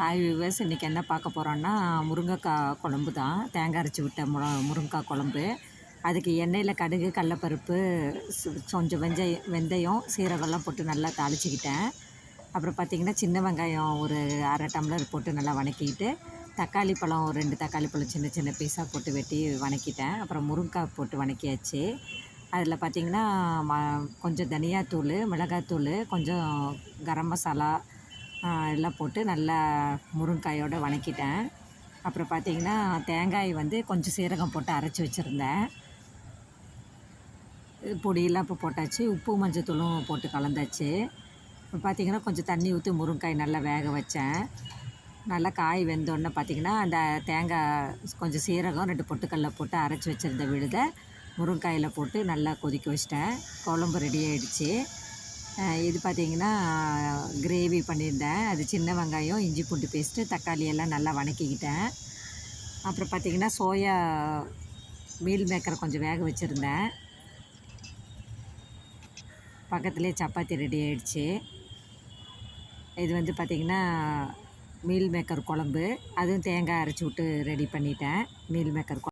Hi viewers இன்றைக்கி என்ன பார்க்க போகிறோன்னா முருங்கைக்காய் குழம்பு தான். தேங்காய் அரைச்சி விட்ட முர முருங்கைக்காய் குழம்பு. அதுக்கு எண்ணெயில் கடுகு கடலப்பருப்பு கொஞ்சம் வெந்தயம் வெந்தயம் சீரகம்லாம் போட்டு நல்லா தாளிச்சிக்கிட்டேன். அப்புறம் பார்த்திங்கன்னா சின்ன வெங்காயம் ஒரு அரை டம்ளர் போட்டு நல்லா வணக்கிக்கிட்டு தக்காளி பழம் ஒரு ரெண்டு தக்காளி பழம் சின்ன சின்ன பீஸாக போட்டு வெட்டி வணக்கிட்டேன். அப்புறம் முருங்கைக்காய் போட்டு வணக்கியாச்சு. அதில் பார்த்திங்கன்னா ம கொஞ்சம் தனியாத்தூள் மிளகாத்தூள் கொஞ்சம் கரம் மசாலா எல்லாம் போட்டு நல்லா முருங்காயோடு வணக்கிட்டேன். அப்புறம் பார்த்திங்கன்னா தேங்காய் வந்து கொஞ்சம் சீரகம் போட்டு அரைச்சி வச்சுருந்தேன். பொடியெல்லாம் இப்போ போட்டாச்சு. உப்பு மஞ்சத்தூளும் போட்டு கலந்தாச்சு. இப்போ பார்த்தீங்கன்னா கொஞ்சம் தண்ணி ஊற்றி முருங்காய் நல்லா வேக வச்சேன். நல்லா காய் வெந்தோடனே பார்த்திங்கன்னா அந்த தேங்காய் கொஞ்சம் சீரகம் ரெண்டு பொட்டுக்கல்ல போட்டு அரைச்சி வச்சுருந்த விழுதை முருங்காயில் போட்டு நல்லா கொதிக்க வச்சிட்டேன். குழம்பு ரெடி ஆகிடுச்சி இது பார்த்தீங்கன்னா கிரேவி பண்ணியிருந்தேன். அது சின்ன வெங்காயம் இஞ்சி பூண்டு பேஸ்ட்டு தக்காளி எல்லாம் நல்லா வணக்கிக்கிட்டேன். அப்புறம் பார்த்திங்கன்னா சோயா மீல் மேக்கரை கொஞ்சம் வேக வச்சுருந்தேன். பக்கத்துலேயே சப்பாத்தி ரெடி ஆகிடுச்சு இது வந்து பார்த்திங்கன்னா மீல் மேக்கர் குழம்பு. அதுவும் தேங்காய் அரைச்சி விட்டு ரெடி பண்ணிட்டேன். மீல் மேக்கர் குழம்பு